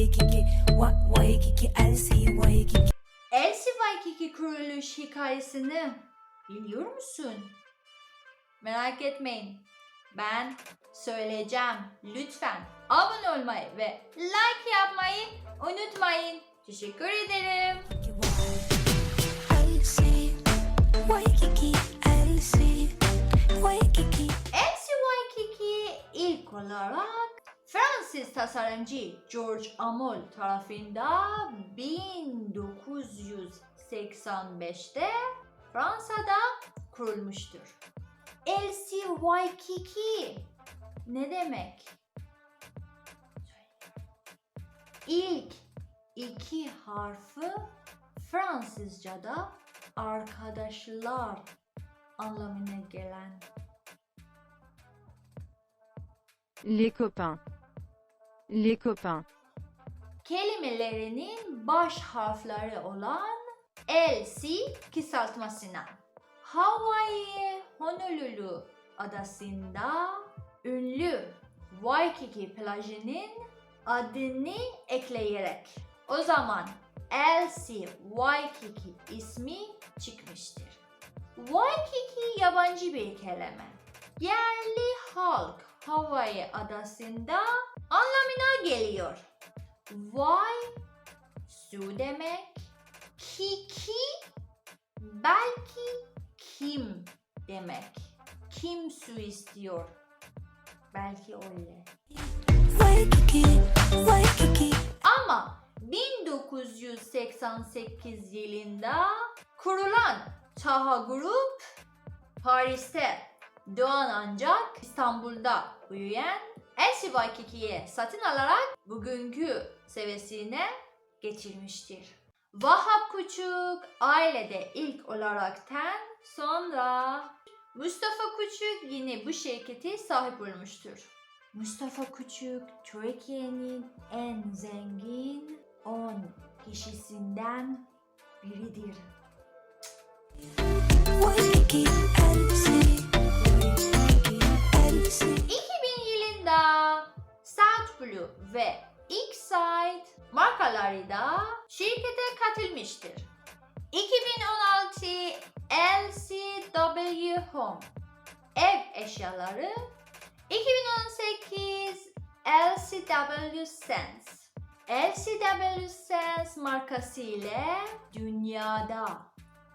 Waikiki, Wa- Waikiki, Elsie, Waikiki. Elsie Waikiki kuruluş hikayesini biliyor musun? Merak etmeyin. Ben söyleyeceğim. Lütfen abone olmayı ve like yapmayı unutmayın. Teşekkür ederim. Elsie, Waikiki, Elsie, Waikiki. Elsie Waikiki ilk olarak Fransız tasarımcı George Amol tarafından 1985'te Fransa'da kurulmuştur. Elsie Waikiki ne demek? İlk iki harfi Fransızca'da arkadaşlar anlamına gelen Les copains. Les copains. kelimelerinin baş harfleri olan LC kısaltmasına. Hawaii Honolulu adasında ünlü Waikiki plajının adını ekleyerek o zaman LC Waikiki ismi çıkmıştır. Waikiki yabancı bir kelime. Yerli halk Hawaii adasında anlamına geliyor. Vay su demek. Kiki belki kim demek. Kim su istiyor? Belki öyle. Ama 1988 yılında kurulan Taha Group Paris'te doğan ancak İstanbul'da büyüyen Elsie Waikiki'yi satın alarak bugünkü seviyesine getirmiştir. Vahap Küçük ailede ilk olaraktan sonra Mustafa Küçük yine bu şirketi sahip olmuştur. Mustafa Küçük Türkiye'nin en zengin 10 kişisinden biridir. Waikiki, ve X-Side markaları da şirkete katılmıştır. 2016 LCW Home ev eşyaları 2018 LCW Sense LCW Sense markası ile dünyada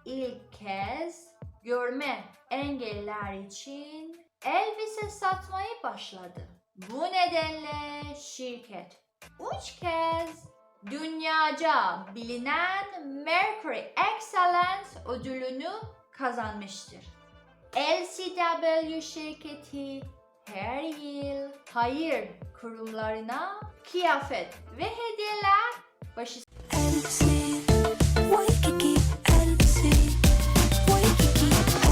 ilk kez görme engeller için elbise satmayı başladı. Bu nedenle şirket üç kez dünyaca bilinen Mercury Excellence ödülünü kazanmıştır. LCW şirketi her yıl hayır kurumlarına kıyafet ve hediyeler başı Elsie, Waikiki, Elsie, Waikiki,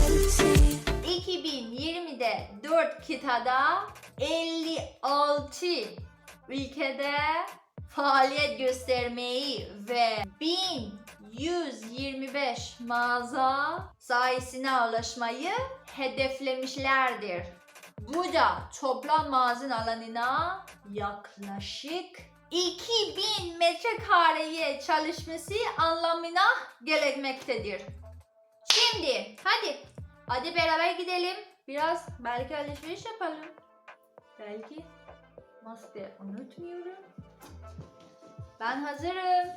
Elsie. 2020'de 4 kıtada 56 ülkede faaliyet göstermeyi ve 1125 mağaza sayısına ulaşmayı hedeflemişlerdir. Bu da toplam mağazın alanına yaklaşık 2000 metrekareye çalışması anlamına gelmektedir. Şimdi hadi hadi beraber gidelim. Biraz belki alışveriş yapalım. Belki maske unutmuyorum. Ben hazırım.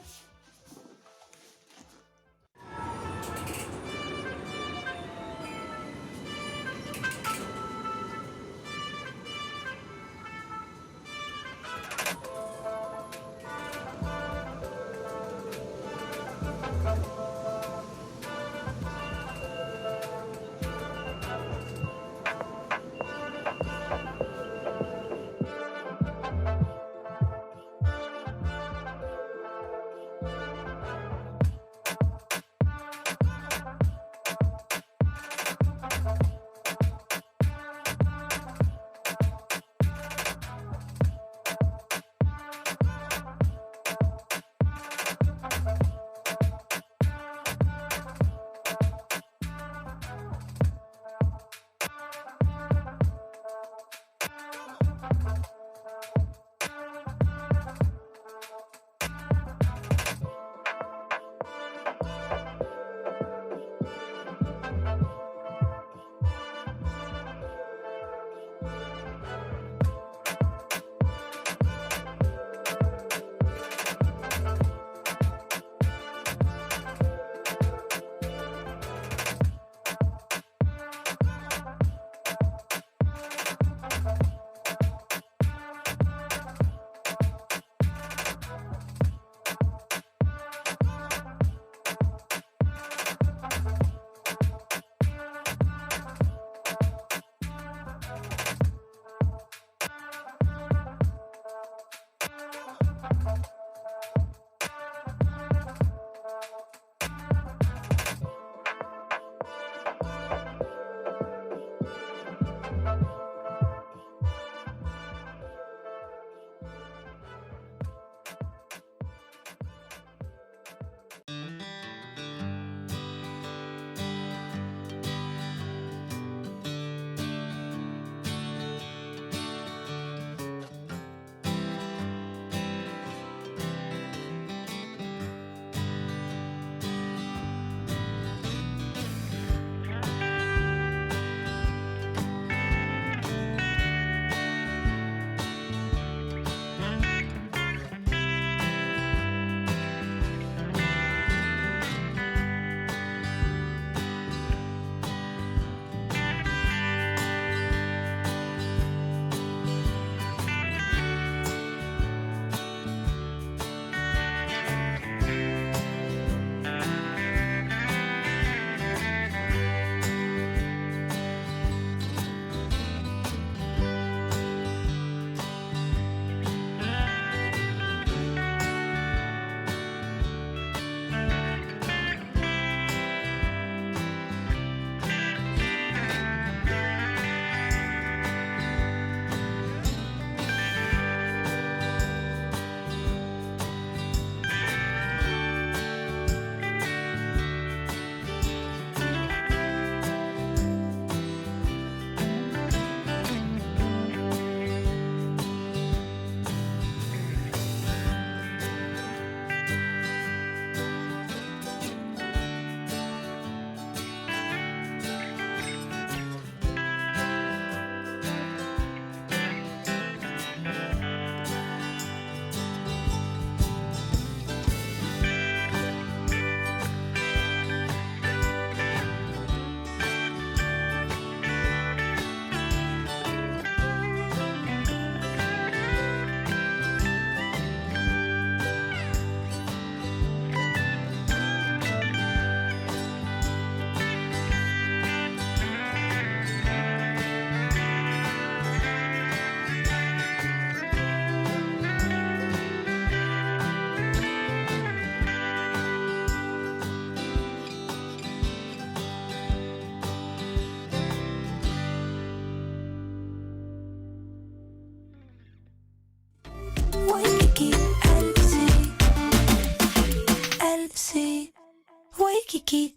Waikiki